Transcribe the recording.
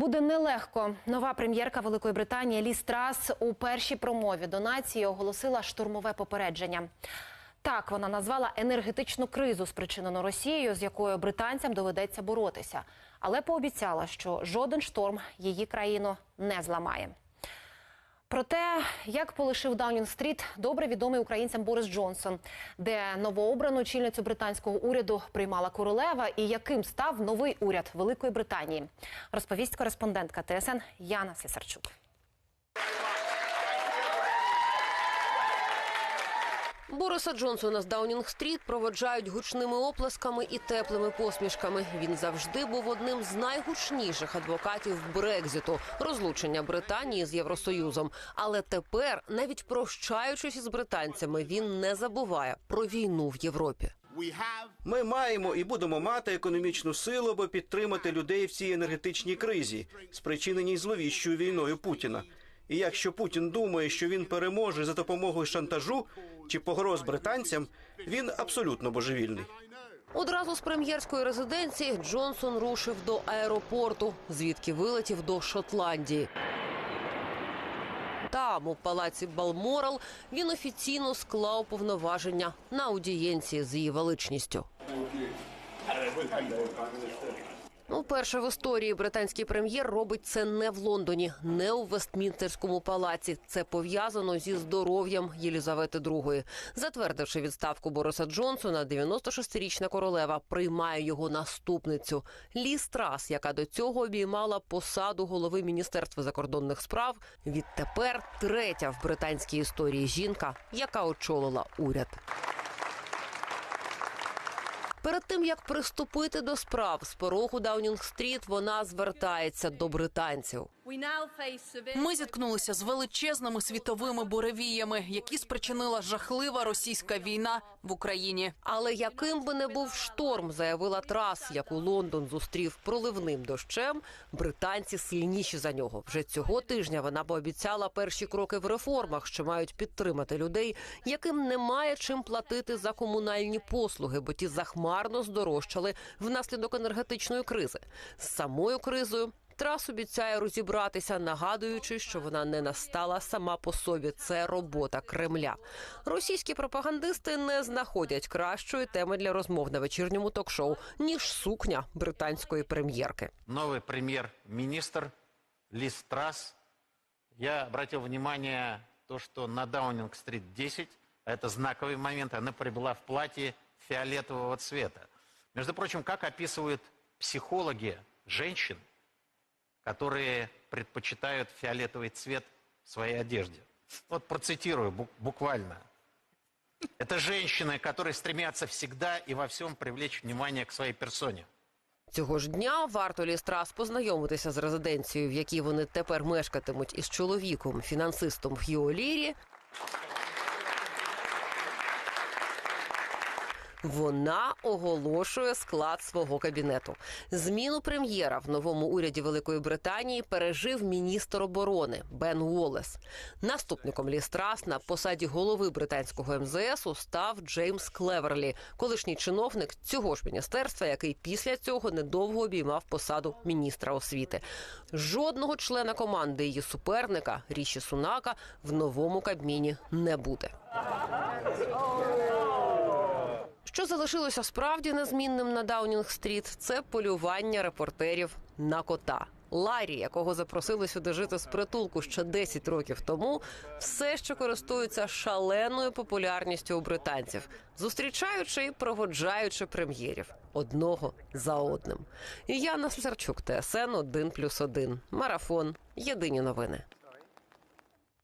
Буде нелегко. Нова прем'єрка Великої Британії Лі Страс у першій промові до нації оголосила штурмове попередження. Так вона назвала енергетичну кризу, спричинену Росією, з якою британцям доведеться боротися, але пообіцяла, що жоден шторм її країну не зламає. Про те, як полишив Даунінг-стріт, добре відомий українцям Борис Джонсон, де новообрану чільницю британського уряду приймала королева, і яким став новий уряд Великої Британії, розповість кореспондентка ТСН Яна Слісарчук. Бориса Джонсона з Даунінг-стріт проводжають гучними оплесками і теплими посмішками. Він завжди був одним з найгучніших адвокатів Брекзиту, розлучення Британії з Євросоюзом. Але тепер, навіть прощаючись із британцями, він не забуває про війну в Європі. Ми маємо і будемо мати економічну силу, аби підтримати людей в цій енергетичній кризі, спричиненій зловіщою війною Путіна. І якщо Путін думає, що він переможе за допомогою шантажу чи погроз британцям, він абсолютно божевільний. Одразу з прем'єрської резиденції Джонсон рушив до аеропорту, звідки вилетів до Шотландії. Там, у палаці Балморал, він офіційно склав повноваження на аудієнції з її величністю. Уперше в історії британський прем'єр робить це не в Лондоні, не у Вестмінстерському палаці. Це пов'язано зі здоров'ям Єлізавети II. Затвердивши відставку Бориса Джонсона, 96-річна королева приймає його наступницю Лі Страс, яка до цього обіймала посаду голови міністерства закордонних справ. Відтепер третя в британській історії жінка, яка очолила уряд. Перед тим як приступити до справ з порогу Даунінг-стріт, вона звертається до британців. Ми зіткнулися з величезними світовими буревіями, які спричинила жахлива російська війна в Україні. Але яким би не був шторм, заявила Трас, яку Лондон зустрів проливним дощем, британці сильніші за нього. Вже цього тижня вона пообіцяла перші кроки в реформах, що мають підтримати людей, яким немає чим платити за комунальні послуги, бо ті захмарно здорожчали внаслідок енергетичної кризи. З самою кризою Трас обіцяє розібратися, нагадуючи, що вона не настала сама по собі. Це робота Кремля. Російські пропагандисти не знаходять кращої теми для розмов на вечірньому ток-шоу ніж сукня британської прем'єрки. новый премьер-министр Лиз Трасс. Я обратил внимание то, что на Даунинг-стрит 10, а это знаковый момент, она прибыла в платье фиолетового цвета. Между прочим, как описывают психологи женщин, которые предпочитают фиолетовый цвет в своей одежде. Вот процитирую бу- буквально. Это женщины, которые стремятся всегда и во всем привлечь внимание к своей персоне. Цього ж дня варто Лістрас познайомитися з резиденцією, в якій вони тепер мешкатимуть із чоловіком, фінансистом Х'ю Лірі. Вона оголошує склад свого кабінету. Зміну прем'єра в новому уряді Великої Британії пережив міністр оборони Бен Уоллес. Наступником Лістрас на посаді голови британського МЗСу став Джеймс Клеверлі, колишній чиновник цього ж міністерства, який після цього недовго обіймав посаду міністра освіти. Жодного члена команди її суперника Ріші Сунака в новому кабміні не буде. Що залишилося справді незмінним на Даунінг-стріт, це полювання репортерів на кота. Ларі, якого запросили сюди жити з притулку ще 10 років тому, все ще користується шаленою популярністю у британців, зустрічаючи і проводжаючи прем'єрів одного за одним. І Яна Слесарчук, ТСН 1+,1. Марафон. Єдині новини.